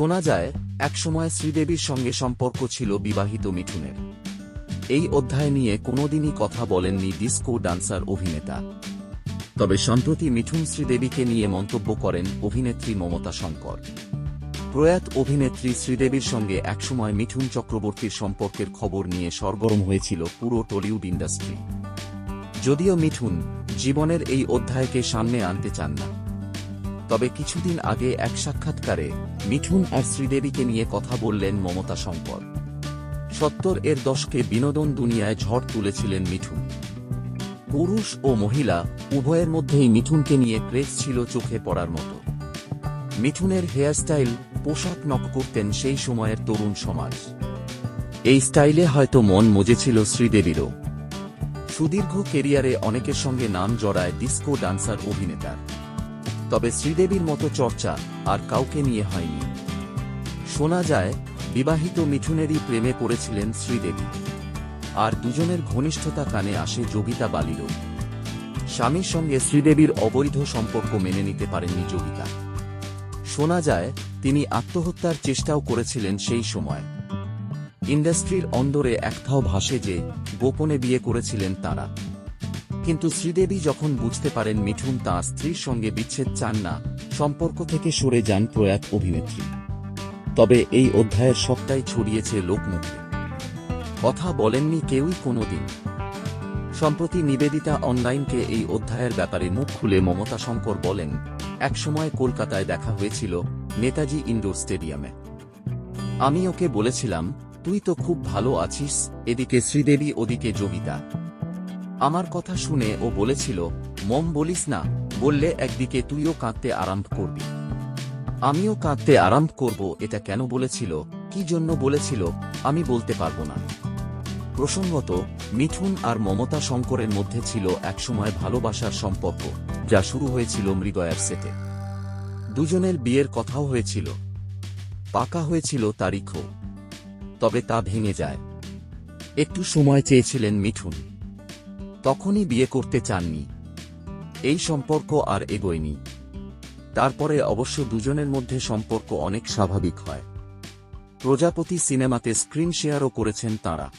শোনা যায়, একসময় শ্রীদেবীর সঙ্গে সম্পর্ক ছিল বিবাহিত মিঠুনের। এই অধ্যায় নিয়ে কোনোদিনই কথা বলেননি ডিস্কো ডান্সার অভিনেতা। তবে সম্প্রতি মিঠুন শ্রীদেবীকে নিয়ে মন্তব্য করেন অভিনেত্রী মমতা শঙ্কর। প্রয়াত অভিনেত্রী শ্রীদেবীর সঙ্গে একসময় মিঠুন চক্রবর্তীর সম্পর্কের খবর নিয়ে সরগরম হয়েছিল পুরো টলিউড ইন্ডাস্ট্রি। যদিও মিঠুন জীবনের এই অধ্যায়কে সামনে আনতে চান না। তবে কিছুদিন আগে এক সাক্ষাৎকারে মিঠুন আর শ্রীদেবীকে নিয়ে কথা বললেন মমতা শঙ্কর। সত্তর এর দশকে বিনোদন দুনিয়ায় ঝড় তুলেছিলেন মিঠুন। পুরুষ ও মহিলা উভয়ের মধ্যেই মিঠুনকে নিয়ে ক্রেজ ছিল চোখে পড়ার মতো। মিঠুনের হেয়ারস্টাইল পোশাক নক করতেন সেই সময়ের তরুণ সমাজ। এই স্টাইলে হয়তো মন মজেছিল শ্রীদেবীরও। সুদীর্ঘ কেরিয়ারে অনেকের সঙ্গে নাম জড়ায় ডিস্কো ডান্সার অভিনেতার। তবে শ্রীদেবীর মতো চর্চা আর কাউকে নিয়ে হয়নি। শোনা যায়, বিবাহিত মিঠুনেরই প্রেমে পড়েছিলেন শ্রীদেবী। আর দুজনের ঘনিষ্ঠতা কানে আসে যোগিতা বালিরও স্বামীর সঙ্গে শ্রীদেবীর অবৈধ সম্পর্ক মেনে নিতে পারেননি যোগিতা। শোনা যায়, তিনি আত্মহত্যার চেষ্টাও করেছিলেন সেই সময়। ইন্ডাস্ট্রির অন্দরে একথাও ভাসে যে, গোপনে বিয়ে করেছিলেন তারা। কিন্তু শ্রীদেবী যখন বুঝতে পারেন মিঠুন তাঁর স্ত্রীর সঙ্গে বিচ্ছেদ চান না, সম্পর্ক থেকে সরে যান প্রয়াত অভিনেত্রী। তবে এই অধ্যায়ের সবটাই ছড়িয়েছে লোকমুখে। কথা বলেননি কেউই কোনোদিন। সম্প্রতি নিবেদিতা অনলাইনকে এই অধ্যায়ের ব্যাপারে মুখ খুলে মমতা শঙ্কর বলেন, একসময় কলকাতায় দেখা হয়েছিল নেতাজি ইন্ডোর স্টেডিয়ামে। আমি ওকে বলেছিলাম, তুই তো খুব ভালো আছিস, এদিকে শ্রীদেবী, ওদিকে যোগিতা আমার কথা শুনে ও বলেছিল, মম বলিস না, বললে একদিকে তুইও কাঁদতে আরম্ভ করবি। আমিও কাঁদতে আরম্ভ করব, এটা কেন বলেছিল? কি জন্য বলেছিল? আমি বলতে পারব না। প্রসঙ্গত মিঠুন আর মমতা শঙ্করের মধ্যে ছিল একসময় ভালোবাসার সম্পর্ক, যা শুরু হয়েছিল মৃগয়ার সেটে। দুজনের বিয়ের কথাও হয়েছিল। পাকা হয়েছিল তারিখও। তবে তা ভেঙে যায়। একটু সময় চেয়েছিলেন মিঠুন তখনই বিয়ে করতে চাননি। এই সম্পর্ক আর এগোয়নি। তারপরে অবশ্য দুজনের মধ্যে সম্পর্ক অনেক স্বাভাবিক হয়। প্রজাপতি সিনেমাতে স্ক্রিন শেয়ারও করেছেন তাঁরা।